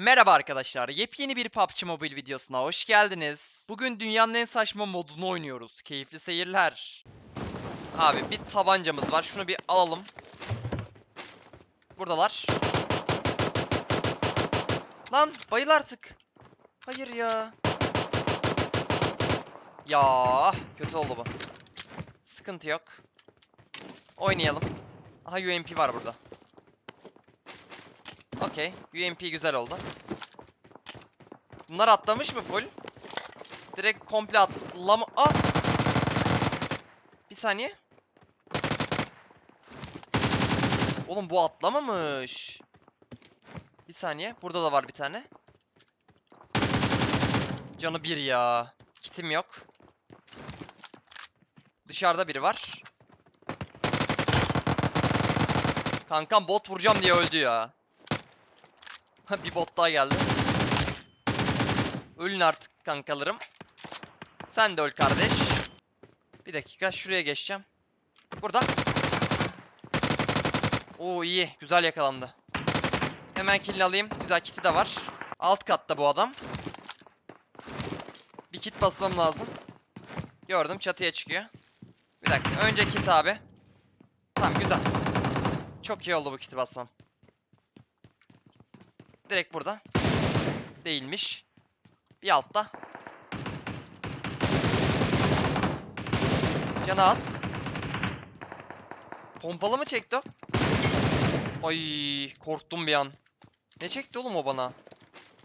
Merhaba arkadaşlar, yepyeni bir PUBG Mobile videosuna hoş geldiniz. Bugün dünyanın en saçma modunu oynuyoruz. Keyifli seyirler. Abi bir tabancamız var, şunu bir alalım. Buradalar. Lan bayıl artık. Hayır ya. Ya kötü oldu bu. Sıkıntı yok. Oynayalım. Aha UMP var burada. Okey. UMP güzel oldu. Bunlar atlamış mı full? Direkt komple atlama... Ah! Bir saniye. Oğlum bu atlamamış. Bir saniye. Burada da var bir tane. Canı bir ya. Kitim yok. Dışarıda biri var. Kankam bot vuracağım diye öldü ya. Bir bot daha geldi. Ölün artık kankalarım. Sen de öl kardeş. Bir dakika şuraya geçeceğim. Burada. Oo iyi. Güzel yakalandı. Hemen killini alayım. Güzel kiti de var. Alt katta bu adam. Bir kit basmam lazım. Gördüm çatıya çıkıyor. Bir dakika. Önce kit abi. Tamam güzel. Çok iyi oldu bu kiti basmam. Direkt burada. Değilmiş. Bir altta. Canı az. Pompalı mı çekti o? Ay korktum bir an. Ne çekti oğlum o bana?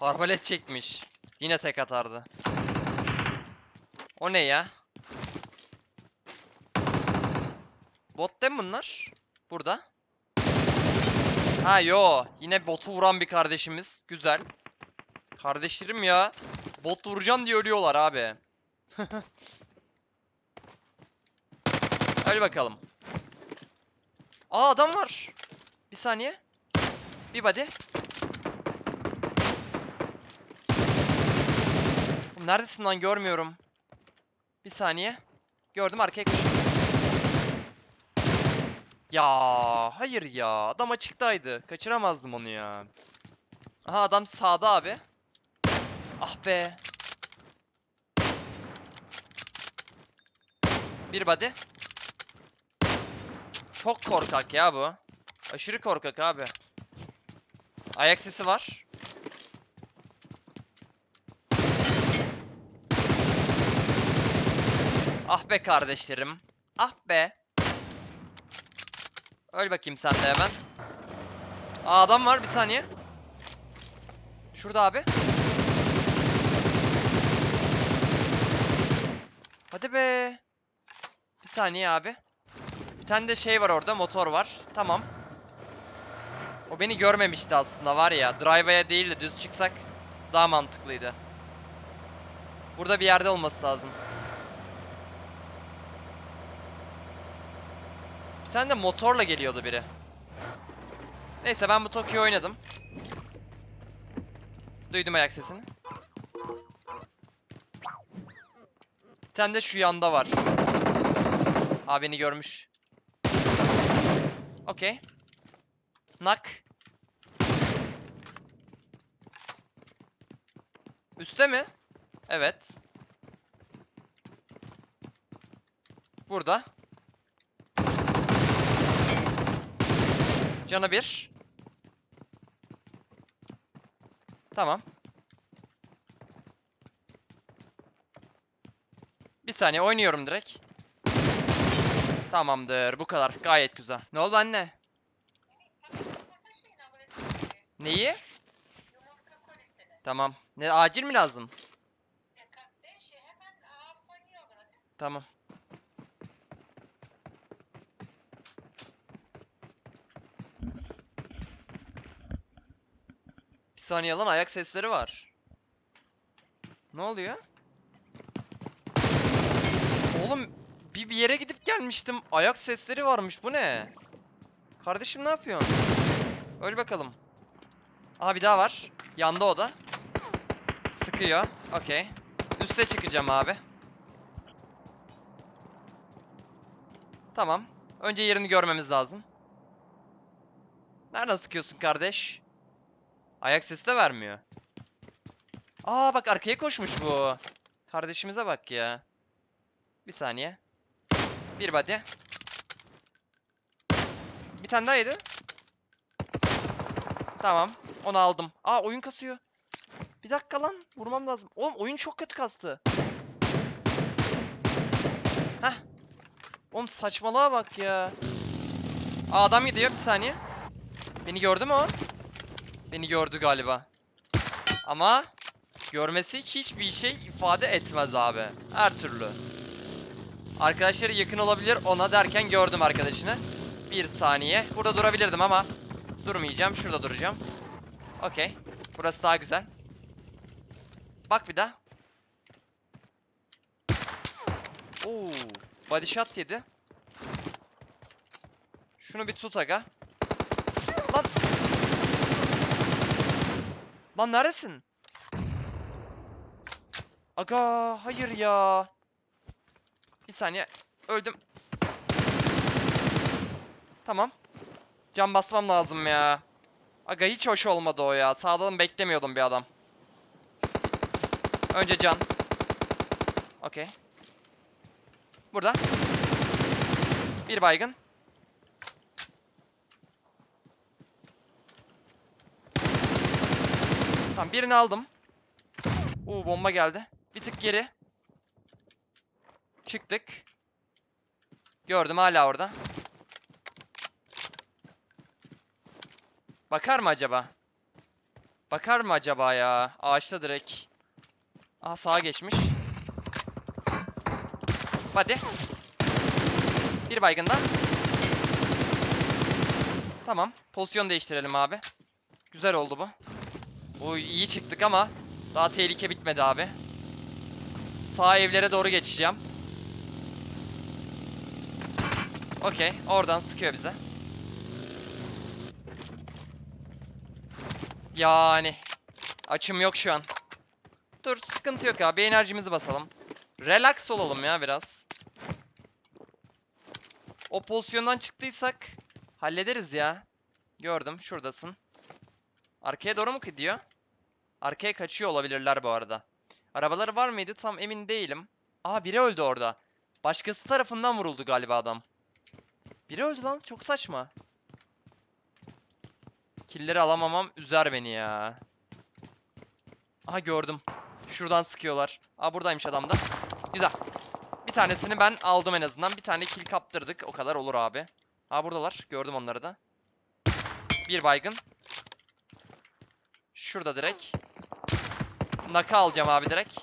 Arbalet çekmiş. Yine tek atardı. O ne ya? Bot değil bunlar? Burada. Ha yo. Yine botu vuran bir kardeşimiz. Güzel. Kardeşlerim ya. Bot vuracağım diye ölüyorlar abi. Öyle bakalım. Aa adam var. Bir saniye. Bir body. Neredesin lan görmüyorum. Bir saniye. Gördüm arkaya koşuyor. Ya hayır ya. Adam açıktaydı. Kaçıramazdım onu ya. Aha adam sağda abi. Ah be. Bir body. Çok korkak ya bu. Aşırı korkak abi. Ayak sesi var. Ah be kardeşlerim. Ah be. Öl bakayım sen de hemen. Aa adam var bir saniye. Şurada abi. Hadi be. Bir saniye abi. Bir tane de şey var orada motor var. Tamam. O beni görmemişti aslında var ya. Drive'a değil de düz çıksak daha mantıklıydı. Burada bir yerde olması lazım. Tane de motorla geliyordu biri. Neyse ben bu Tokyo oynadım. Duydum ayak sesini. Bir tane de şu yanda var. Aa beni görmüş. Okey. Nak. Üste mi? Evet. Burada. Canı bir. Tamam. Bir saniye oynuyorum direkt. Tamamdır. Bu kadar. Gayet güzel. Ne oldu anne? Neyi? Tamam. Ne acil mi lazım? Tamam. Saniye lan ayak sesleri var. Ne oluyor? Oğlum bir, bir yere gidip gelmiştim. Ayak sesleri varmış. Bu ne? Kardeşim ne yapıyorsun? Öl bakalım. Aha bir daha var. Yanda o da. Sıkıyor. Okey. Üste çıkacağım abi. Tamam. Önce yerini görmemiz lazım. Nereden sıkıyorsun kardeş? Ayak sesi de vermiyor. Aa bak arkaya koşmuş bu. Kardeşimize bak ya. Bir saniye. Bir body. Bir tane daha yedi. Tamam. Onu aldım. Aa oyun kasıyor. Bir dakika lan. Vurmam lazım. Oğlum oyun çok kötü kastı. Heh. Oğlum saçmalığa bak ya. Aa adam gidiyor bir saniye. Beni gördü mü o? Beni gördü galiba. Ama görmesi hiçbir şey ifade etmez abi. Her türlü. Arkadaşları yakın olabilir ona derken gördüm arkadaşını. Bir saniye. Burada durabilirdim ama durmayacağım. Şurada duracağım. Okey. Burası daha güzel. Bak bir daha. Oo, body shot yedi. Şunu bir tut aga. Lan neredesin? Aga hayır ya. Bir saniye. Öldüm. Tamam. Can basmam lazım ya. Aga hiç hoş olmadı o ya. Sağdan beklemiyordum bir adam. Önce can. Okey. Burada. Bir baygın. Tamam birini aldım. Oo bomba geldi. Bir tık geri. Çıktık. Gördüm hala orada. Bakar mı acaba? Bakar mı acaba ya? Ağaçta direkt. Aa sağa geçmiş. Hadi. Bir baygın da. Tamam. Pozisyon değiştirelim abi. Güzel oldu bu. Bu iyi çıktık ama daha tehlike bitmedi abi. Sağ evlere doğru geçeceğim. Okey. Oradan sıkıyor bize. Yani. Açım yok şu an. Dur sıkıntı yok abi. Enerjimizi basalım. Relax olalım ya biraz. O pozisyondan çıktıysak hallederiz ya. Gördüm şuradasın. Arkaya doğru mu gidiyor? Arkaya kaçıyor olabilirler bu arada. Arabaları var mıydı tam emin değilim. Aa biri öldü orada. Başkası tarafından vuruldu galiba adam. Biri öldü lan çok saçma. Killeri alamamam üzer beni ya. Aha gördüm. Şuradan sıkıyorlar. Aa buradaymış adam da. Güzel. Bir tanesini ben aldım en azından. Bir tane kill kaptırdık. O kadar olur abi. Aa buradalar. Gördüm onları da. Bir baygın. Şurada direkt. Naka alacağım abi direkt.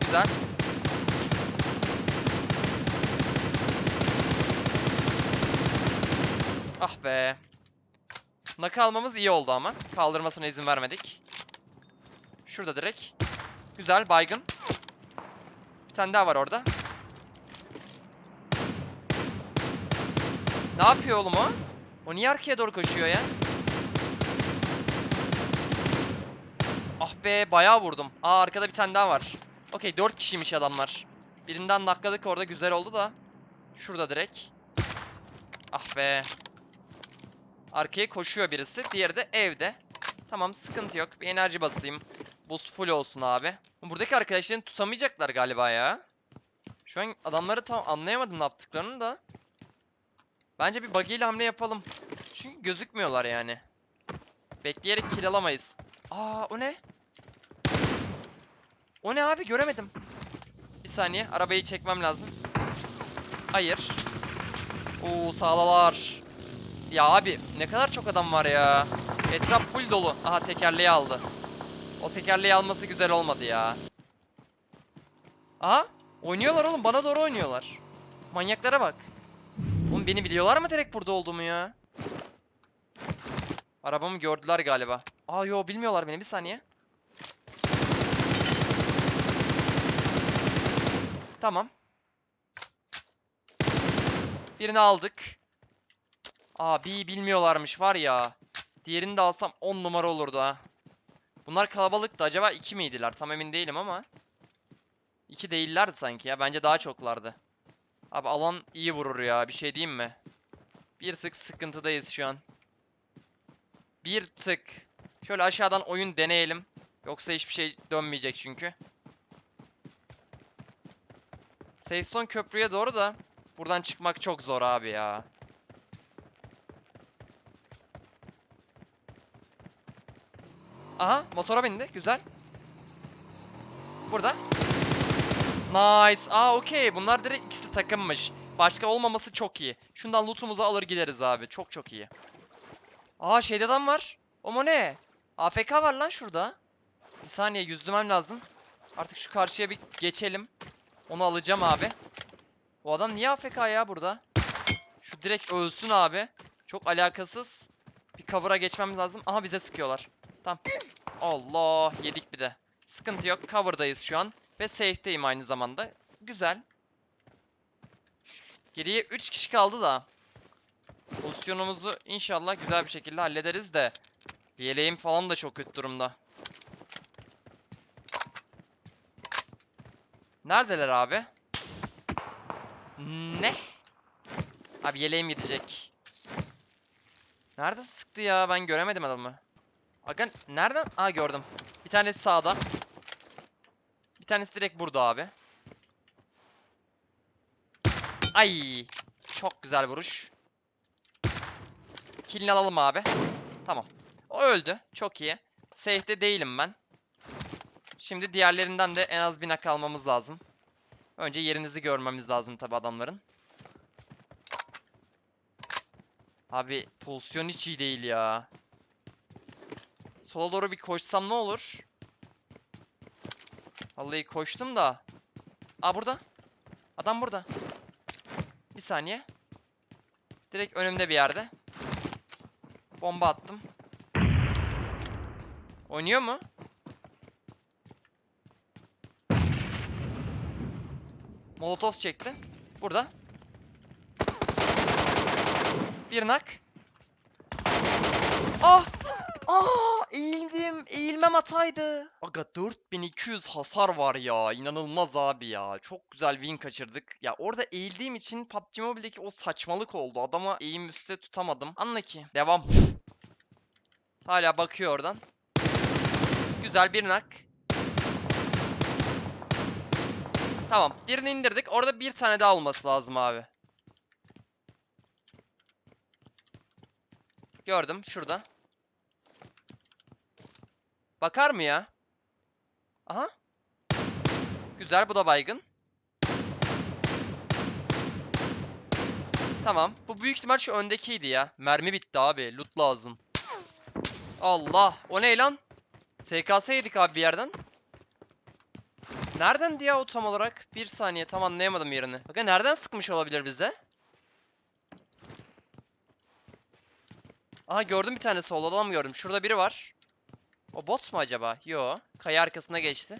Güzel. Ah be. Naka almamız iyi oldu ama. Kaldırmasına izin vermedik. Şurada direkt. Güzel baygın. Bir tane daha var orada. Ne yapıyor oğlum o? O niye arkaya doğru koşuyor ya? Ah be bayağı vurdum. Aa arkada bir tane daha var. Okey 4 kişiymiş adamlar. Birinden nakladık orada güzel oldu da. Şurada direkt. Ah be. Arkaya koşuyor birisi. Diğeri de evde. Tamam sıkıntı yok. Bir enerji basayım. Boost full olsun abi. Buradaki arkadaşlarını tutamayacaklar galiba ya. Şu an adamları tam anlayamadım ne yaptıklarını da. Bence bir buggy ile hamle yapalım. Çünkü gözükmüyorlar yani. Bekleyerek kill alamayız. Aa o ne? O ne abi göremedim. Bir saniye arabayı çekmem lazım. Hayır. Oo sağlalar. Ya abi ne kadar çok adam var ya. Etraf full dolu. Aha tekerleği aldı. O tekerleği alması güzel olmadı ya. Aha oynuyorlar oğlum bana doğru oynuyorlar. Manyaklara bak. Oğlum beni biliyorlar mı direkt burada olduğumu ya? Arabamı gördüler galiba. Aa yo bilmiyorlar beni bir saniye. Tamam. Birini aldık. Abi bilmiyorlarmış var ya. Diğerini de alsam 10 numara olurdu ha. Bunlar kalabalıktı. Acaba 2 miydiler? Tam emin değilim ama. 2 değillerdi sanki ya. Bence daha çoklardı. Abi alan iyi vurur ya. Bir şey diyeyim mi? Bir tık sıkıntıdayız şu an. bir tık. Şöyle aşağıdan oyun deneyelim. Yoksa hiçbir şey dönmeyecek çünkü. Seyston köprüye doğru da buradan çıkmak çok zor abi ya. Aha motora bindi. Güzel. Burada. Nice. Aa okey. Bunlar direkt ikisi takımmış. Başka olmaması çok iyi. Şundan lootumuzu alır gideriz abi. Çok çok iyi. Aa şeyde adam var. O mu ne? AFK var lan şurada. Bir saniye yüzdürmem lazım. Artık şu karşıya bir geçelim. Onu alacağım abi. Bu adam niye AFK ya burada? Şu direkt ölsün abi. Çok alakasız. Bir cover'a geçmemiz lazım. Aha bize sıkıyorlar. Tamam. Allah yedik bir de. Sıkıntı yok. Cover'dayız şu an. Ve safe'teyim aynı zamanda. Güzel. Geriye 3 kişi kaldı da. Pozisyonumuzu inşallah güzel bir şekilde hallederiz de. Yeleğim falan da çok kötü durumda. Neredeler abi? Ne? Abi yeleğim gidecek. Nerede sıktı ya? Ben göremedim adamı. Aga nereden? Aa gördüm. Bir tanesi sağda. Bir tanesi direkt burada abi. Ay! Çok güzel vuruş. Killini alalım abi. Tamam. O öldü. Çok iyi. Safe'de değilim ben. Şimdi diğerlerinden de en az bir nak almamız lazım. Önce yerinizi görmemiz lazım tabi adamların. Abi pozisyon hiç iyi değil ya. Sola doğru bir koşsam ne olur? Vallahi koştum da. Aa burada. Adam burada. Bir saniye. Direkt önümde bir yerde. Bomba attım. Oynuyor mu? Molotov çekti. Burada. Bir nak. Ah! Aa! Eğildim. Eğilmem hataydı. Aga 4200 hasar var ya. İnanılmaz abi ya. Çok güzel win kaçırdık. Ya orada eğildiğim için PUBG Mobile'deki o saçmalık oldu. Adama eğim üstte tutamadım. Anla ki. Devam. Hala bakıyor oradan. Güzel bir nak. Tamam. Birini indirdik. Orada bir tane daha olması lazım abi. Gördüm. Şurada. Bakar mı ya? Aha. Güzel. Bu da baygın. Tamam. Bu büyük ihtimal şu öndekiydi ya. Mermi bitti abi. Loot lazım. Allah. O ne lan? SKS yedik abi bir yerden. Nereden diye o tam olarak? Bir saniye tam anlayamadım yerini. Bakın nereden sıkmış olabilir bize? Aha gördüm bir tane solda adam gördüm. Şurada biri var. O bot mu acaba? Yo. Kaya arkasına geçti.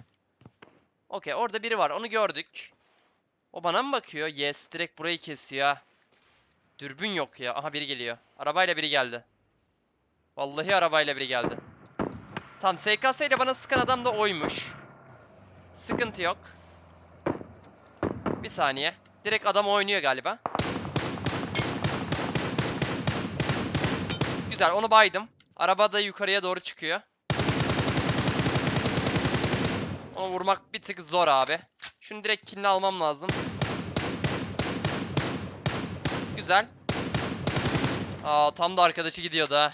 Okey orada biri var. Onu gördük. O bana mı bakıyor? Yes. Direkt burayı kesiyor. Dürbün yok ya. Aha biri geliyor. Arabayla biri geldi. Vallahi arabayla biri geldi. Tam SKS ile bana sıkan adam da oymuş. Sıkıntı yok. Bir saniye. Direkt adam oynuyor galiba. Güzel onu baydım. Araba da yukarıya doğru çıkıyor. Onu vurmak bir tık zor abi. Şunu direkt killini almam lazım. Güzel. Aa tam da arkadaşı gidiyordu ha.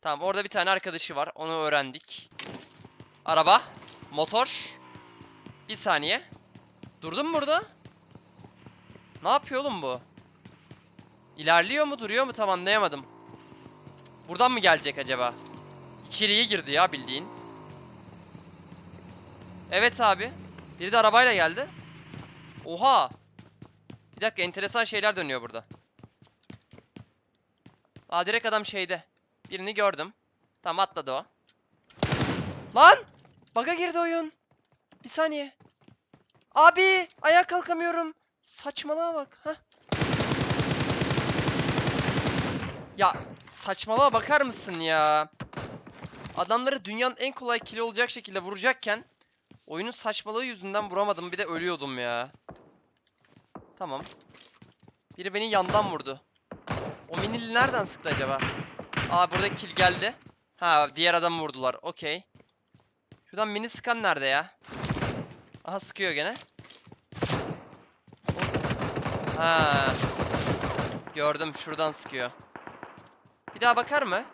Tamam orada bir tane arkadaşı var. Onu öğrendik. Araba. Motor. Bir saniye. Durdun mu burada? Ne yapıyor oğlum bu? İlerliyor mu duruyor mu tam anlayamadım. Buradan mı gelecek acaba? İçeriye girdi ya bildiğin. Evet abi. Biri de arabayla geldi. Oha. Bir dakika enteresan şeyler dönüyor burada. Aa direkt adam şeyde. Birini gördüm. Tamam atladı o. Lan! Baga girdi oyun. Bir saniye. Abi! Ayağa kalkamıyorum. Saçmalığa bak. Heh. Ya saçmalığa bakar mısın ya? Adamları dünyanın en kolay kill olacak şekilde vuracakken oyunun saçmalığı yüzünden vuramadım. Bir de ölüyordum ya. Tamam. Biri beni yandan vurdu. O minili nereden sıktı acaba? Aa burada kill geldi. Ha diğer adamı vurdular. Okey. Şuradan mini scan nerede ya? Aha sıkıyor gene. Ha. Gördüm şuradan sıkıyor. Bir daha bakar mı?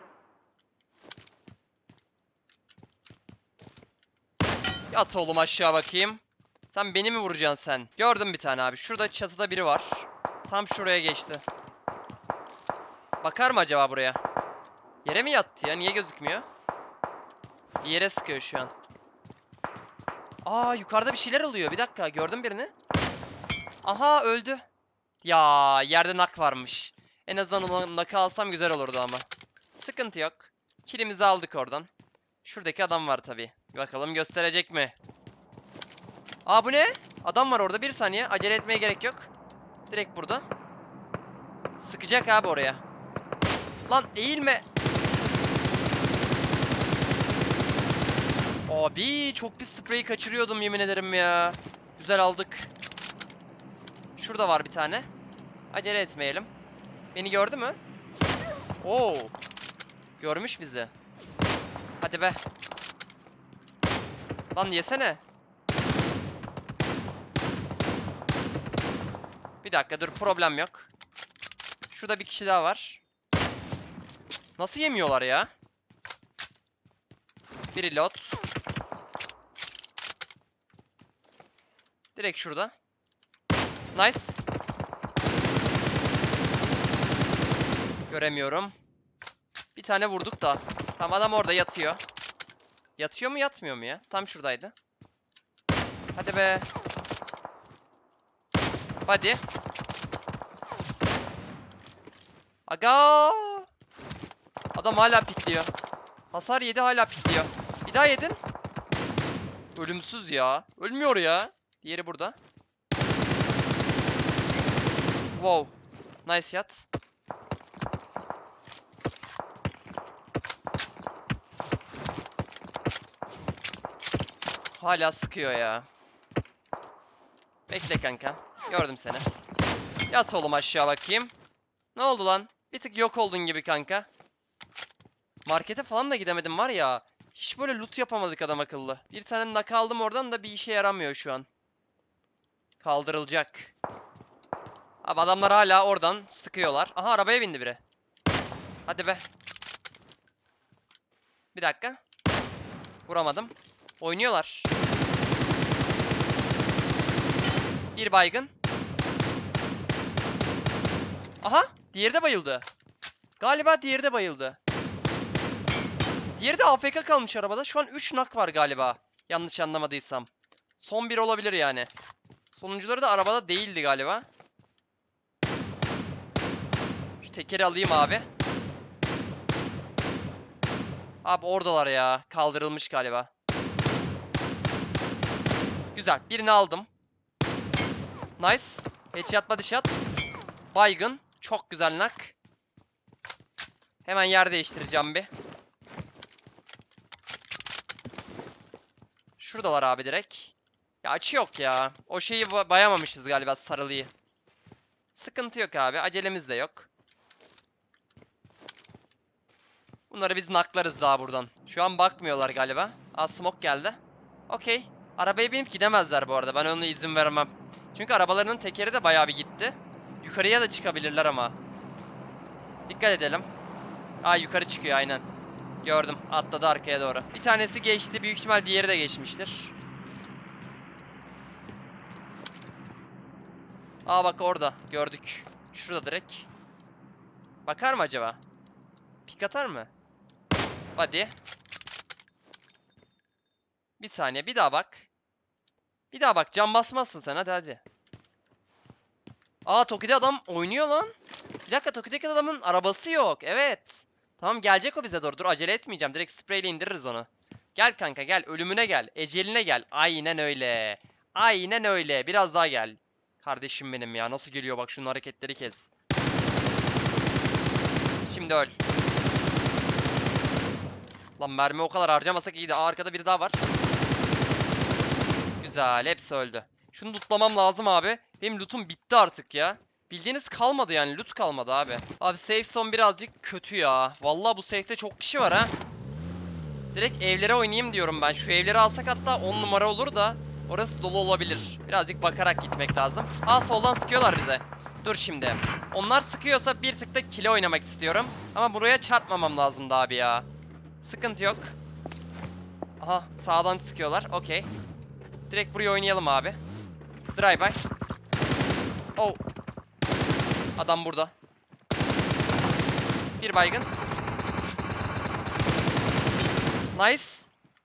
Yat oğlum aşağı bakayım. Sen beni mi vuracaksın sen? Gördüm bir tane abi. Şurada çatıda biri var. Tam şuraya geçti. Bakar mı acaba buraya? Yere mi yattı ya? Niye gözükmüyor? Bir yere sıkıyor şu an. Aa yukarıda bir şeyler oluyor. Bir dakika gördüm birini. Aha öldü. Ya yerde nak varmış. En azından nakı alsam güzel olurdu ama. Sıkıntı yok. Kilimizi aldık oradan. Şuradaki adam var tabii. Bakalım gösterecek mi? Aa bu ne? Adam var orada. Bir saniye. Acele etmeye gerek yok. Direkt burada. Sıkacak abi oraya. Lan eğilme. Abi çok bir spreyi kaçırıyordum yemin ederim ya. Güzel aldık. Şurada var bir tane. Acele etmeyelim. Beni gördü mü? Oo. Görmüş bizi. Hadi be. Lan yesene. Bir dakika dur problem yok. Şurada bir kişi daha var. Nasıl yemiyorlar ya? Biri lot. Direkt şurada. Nice. Göremiyorum. Bir tane vurduk da. Tam adam orada yatıyor. Yatıyor mu yatmıyor mu ya? Tam şuradaydı. Hadi be. Hadi. Aga. Adam hala pikliyor. Hasar yedi hala pikliyor. Bir daha yedin. Ölümsüz ya. Ölmüyor ya. Diğeri burada. Wow. Nice yat. Hala sıkıyor ya. Bekle kanka. Gördüm seni. Yat oğlum aşağı bakayım. Ne oldu lan? Bir tık yok oldun gibi kanka. Markete falan da gidemedim var ya. Hiç böyle loot yapamadık adam akıllı. Bir tane nak aldım oradan da bir işe yaramıyor şu an. Kaldırılacak. Abi adamlar hala oradan sıkıyorlar. Aha arabaya bindi biri. Hadi be. Bir dakika. Vuramadım. Oynuyorlar. Bir baygın. Aha! Diğeri de bayıldı. Galiba diğeri de bayıldı. Diğeri de AFK kalmış arabada. Şu an 3 nak var galiba. Yanlış anlamadıysam. Son bir olabilir yani. Sonuncuları da arabada değildi galiba. Şu tekeri alayım abi. Abi oradalar ya. Kaldırılmış galiba. Güzel. Birini aldım. Nice. Headshot body shot. Baygın. Çok güzel nak. Hemen yer değiştireceğim bir. Şuradalar abi direkt. Ya açı yok ya. O şeyi ba- bayamamışız galiba sarılıyı. Sıkıntı yok abi. Acelemiz de yok. Bunları biz naklarız daha buradan. Şu an bakmıyorlar galiba. Aa smoke geldi. Okey. Arabaya binip gidemezler bu arada. Ben ona izin vermem. Çünkü arabalarının tekeri de bayağı bir gitti. Yukarıya da çıkabilirler ama. Dikkat edelim. Aa yukarı çıkıyor aynen. Gördüm. Atladı arkaya doğru. Bir tanesi geçti. Büyük ihtimal diğeri de geçmiştir. Aa bak orada. Gördük. Şurada direkt. Bakar mı acaba? Pik atar mı? Hadi. Bir saniye. Bir daha bak. Bir daha bak. Cam basmazsın sen. Hadi hadi. Aa Toki'de adam oynuyor lan. Bir dakika Toki'deki adamın arabası yok. Evet. Tamam gelecek o bize doğru. Dur acele etmeyeceğim. Direkt spreyle indiririz onu. Gel kanka gel. Ölümüne gel. Eceline gel. Aynen öyle. Aynen öyle. Biraz daha gel. Kardeşim benim ya. Nasıl geliyor bak şunun hareketleri kes. Şimdi öl. Lan mermi o kadar harcamasak iyiydi. Aa, arkada biri daha var. Güzel. Hepsi öldü. Şunu lootlamam lazım abi. Benim lootum bitti artık ya. Bildiğiniz kalmadı yani loot kalmadı abi. Abi safe zone birazcık kötü ya. Vallahi bu safe'te çok kişi var ha. Direkt evlere oynayayım diyorum ben. Şu evleri alsak hatta 10 numara olur da orası dolu olabilir. Birazcık bakarak gitmek lazım. Aa soldan sıkıyorlar bize. Dur şimdi. Onlar sıkıyorsa bir tık da kile oynamak istiyorum. Ama buraya çarpmamam lazımdı abi ya. Sıkıntı yok. Aha sağdan sıkıyorlar. Okey. Direkt buraya oynayalım abi. Drive by. Oh. Adam burada. Bir baygın. Nice.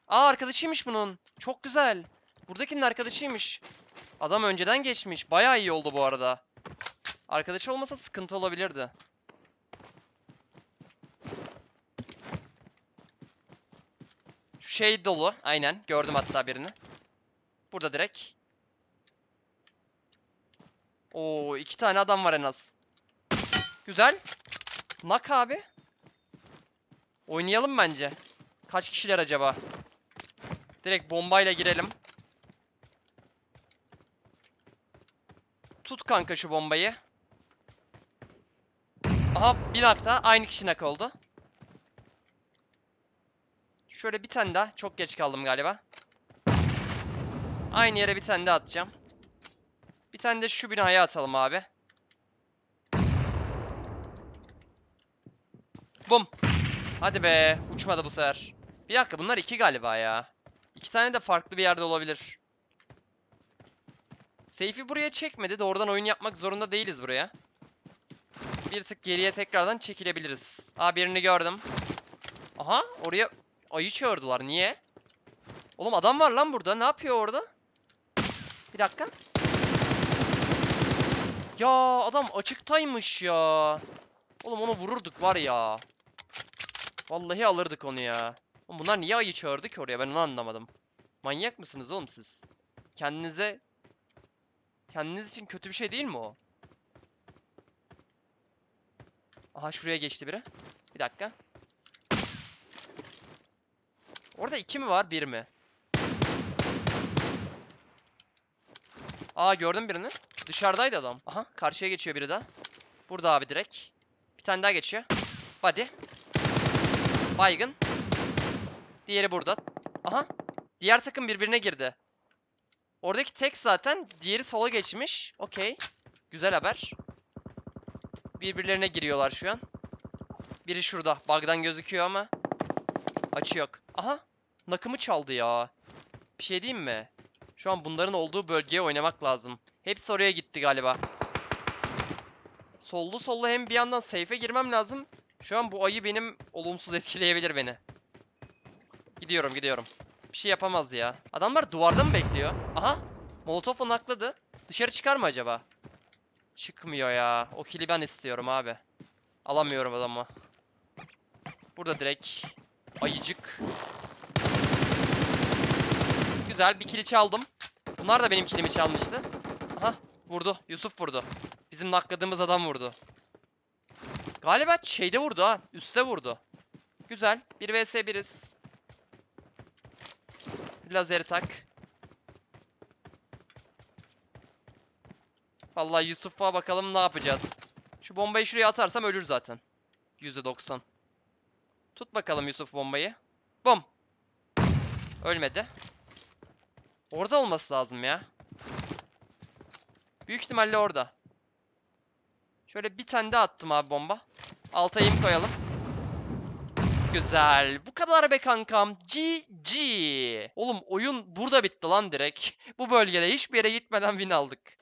Aa arkadaşıymış bunun. Çok güzel. Buradakinin arkadaşıymış. Adam önceden geçmiş. Bayağı iyi oldu bu arada. Arkadaşı olmasa sıkıntı olabilirdi. Şu şey dolu. Aynen. Gördüm hatta birini. Burada direkt. Oo iki tane adam var en az. Güzel. Nak abi. Oynayalım bence. Kaç kişiler acaba? Direkt bombayla girelim. Tut kanka şu bombayı. Aha bir nakta. Aynı kişi nak oldu. Şöyle bir tane daha. Çok geç kaldım galiba. Aynı yere bir tane daha atacağım. Bir tane de şu binaya atalım abi. Bum. Hadi be. Uçmadı bu sefer. Bir dakika bunlar iki galiba ya. İki tane de farklı bir yerde olabilir. Seyfi buraya çekmedi. Doğrudan oyun yapmak zorunda değiliz buraya. Bir tık geriye tekrardan çekilebiliriz. Aa birini gördüm. Aha oraya ayı çağırdılar. Niye? Oğlum adam var lan burada. Ne yapıyor orada? Bir dakika. Ya adam açıktaymış ya. Oğlum onu vururduk var ya. Vallahi alırdık onu ya. Oğlum bunlar niye ayı çağırdı ki oraya ben onu anlamadım. Manyak mısınız oğlum siz? Kendinize... Kendiniz için kötü bir şey değil mi o? Aha şuraya geçti biri. Bir dakika. Orada iki mi var bir mi? Aa gördüm birini. Dışarıdaydı adam. Aha karşıya geçiyor biri daha. Burada abi direkt. Bir tane daha geçiyor. Body. Baygın. Diğeri burada. Aha. Diğer takım birbirine girdi. Oradaki tek zaten. Diğeri sola geçmiş. Okey. Güzel haber. Birbirlerine giriyorlar şu an. Biri şurada. Bug'dan gözüküyor ama. Açı yok. Aha. Nakımı çaldı ya. Bir şey diyeyim mi? Şu an bunların olduğu bölgeye oynamak lazım. Hepsi oraya gitti galiba. Sollu sollu hem bir yandan safe'e girmem lazım. Şu an bu ayı benim olumsuz etkileyebilir beni. Gidiyorum gidiyorum. Bir şey yapamazdı ya. Adamlar duvarda mı bekliyor? Aha. Molotof'u nakladı. Dışarı çıkar mı acaba? Çıkmıyor ya. O kili ben istiyorum abi. Alamıyorum adamı. Burada direkt ayıcık. Güzel bir kili çaldım. Bunlar da benim kilimi çalmıştı. Aha vurdu. Yusuf vurdu. Bizim nakladığımız adam vurdu. Galiba şeyde vurdu ha. Üste vurdu. Güzel. 1 vs 1'iz. Lazeri tak. Vallahi Yusuf'a bakalım ne yapacağız. Şu bombayı şuraya atarsam ölür zaten. %90. Tut bakalım Yusuf bombayı. Bum. Ölmedi. Orada olması lazım ya. Büyük ihtimalle orada. Şöyle bir tane daha attım abi bomba. Alta yem koyalım. Güzel. Bu kadar be kankam. GG. Oğlum oyun burada bitti lan direkt. Bu bölgede hiçbir yere gitmeden win aldık.